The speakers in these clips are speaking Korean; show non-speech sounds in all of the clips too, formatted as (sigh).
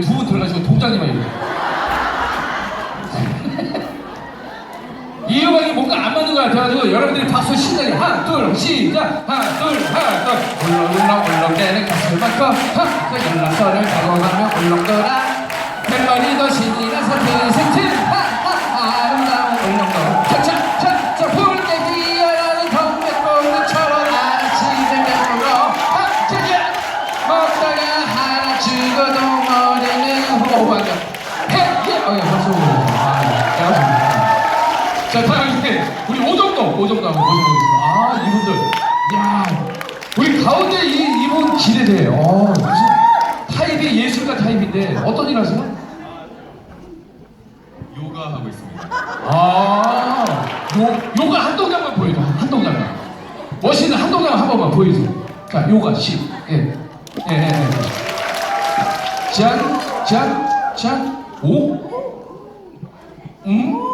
두 분 들어가시고 동장님만 이렇게. 이유가 이게 뭔가 안 맞는 것 같아가지고 여러분들이 박수 신나게 하나 둘 시작. 하나 둘 하나 둘. 울렁울렁 울렁대는 가슴을 막고 연락선을 가고가며 울렁거라. 멜로디도 신이 나서 생생 하. 그 자, 다음 이제 우리 오정도, 오정도 한번 모셔보겠습니다. 아, 이분들, 야, 우리 가운데 이 이분 기대돼. 어, 무슨 타입이 예술가 타입인데 어떤 일 하세요? 요가 하고 있습니다. 아, 요 요가 한 동작만 보여줘, 한 동작만. 멋있는 한 동작 한 번만 보여줘. 자, 요가 시, 예, 예, 예. 예. 짠, 짠, 짠, 오, 음.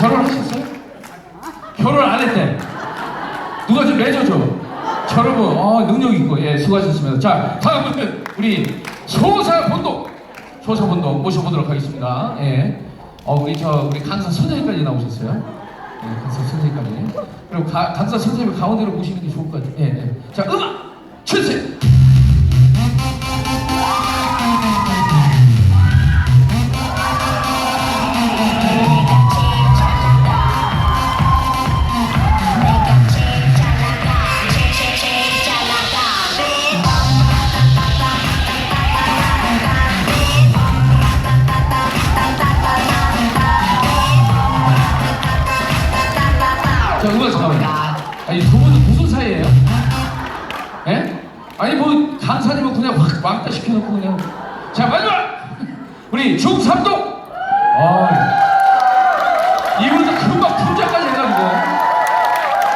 결혼하셨어요? 결혼 안 했대. 누가 좀 내줘줘. 여러분, 어, 능력 있고, 예, 수고하셨습니다. 자, 다음은 우리 소사본동, 소사본동 모셔보도록 하겠습니다. 예. 어, 우리 저, 우리 강사 선생님까지 나오셨어요. 예, 강사 선생님까지. 그리고 가, 강사 선생님 가운데로 모시는 게 좋을 것 같아요. 예, 예. 자, 음악 아니, 두 분은 무슨 사이예요? 예? 아니, 뭐, 강사님은 그냥 확 왕따 시켜놓고 그냥. 자, 마지막! 우리 중삼동! 아, 이분도 금방 품자까지 해가지고.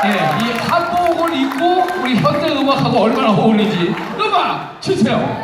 예, 이 한복을 입고 우리 현대 음악하고 얼마나 어울리지. 음악 주세요.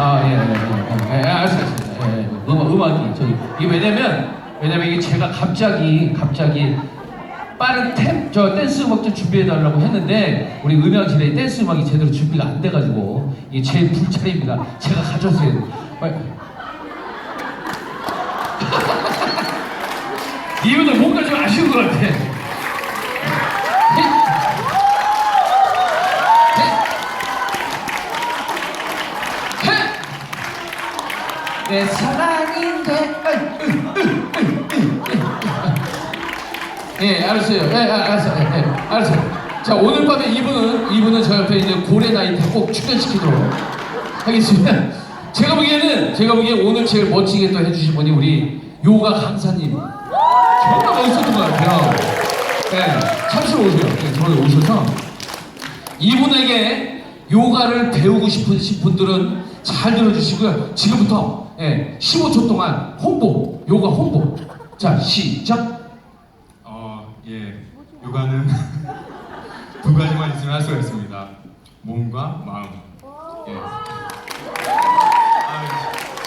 아, 예, 예, 예, 예, 예, 알았어요. 예, 예. 음악, 음악이 저기 이게 왜냐면 왜냐면 이게 제가 갑자기 갑자기 빠른 템, 저 댄스 음악 좀 준비해 달라고 했는데 우리 음향실에 댄스 음악이 제대로 준비가 안 돼가지고 이게 제 불찰입니다. 제가 가져왔어요. (laughs) 이분들 뭔가 좀 아쉬운 것 같아. 내 사랑인데. 예, 알았어요. 예, 아, 알았어요. 예, 예, 알았어요. 자, 오늘 밤에 이분은 이분은 저 옆에 이제 고래 나이트 꼭 출연시키도록 하겠습니다. 제가 보기에는 제가 보기에 오늘 제일 멋지게 또 해주신 분이 우리 요가 강사님. 정말 멋있었던 것 같아요. 네, 잠시만 오세요. 네, 저를 오셔서 이분에게 요가를 배우고 싶으신 분들은 잘 들어주시고요. 지금부터 예, 15초 동안 홍보, 요가 홍보. 자, 시작. 어, 예. 요가는 (laughs) 두 가지만 있으면 할 수가 있습니다. 몸과 마음. 예.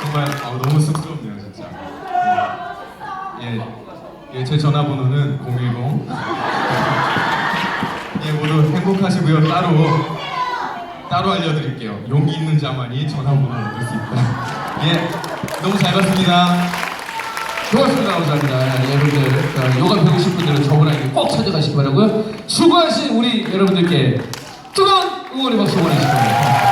정말 어, 너무 쑥스럽네요, 진짜. 예, 예, 제 전화번호는 010. 예, 모두 행복하시고요. 따로 따로 알려드릴게요. 용기 있는 자만이 전화번호를 얻을 수 있다. 예, 너무 잘 봤습니다. 고맙습니다. 감사합니다. 예, 여러분들, 어, 요가 배우실 분들은 저분에게 꼭 찾아가시기 바라고요. 수고하신 우리 여러분들께 뜨거운 응원의 박수 보내주시기 바랍니다.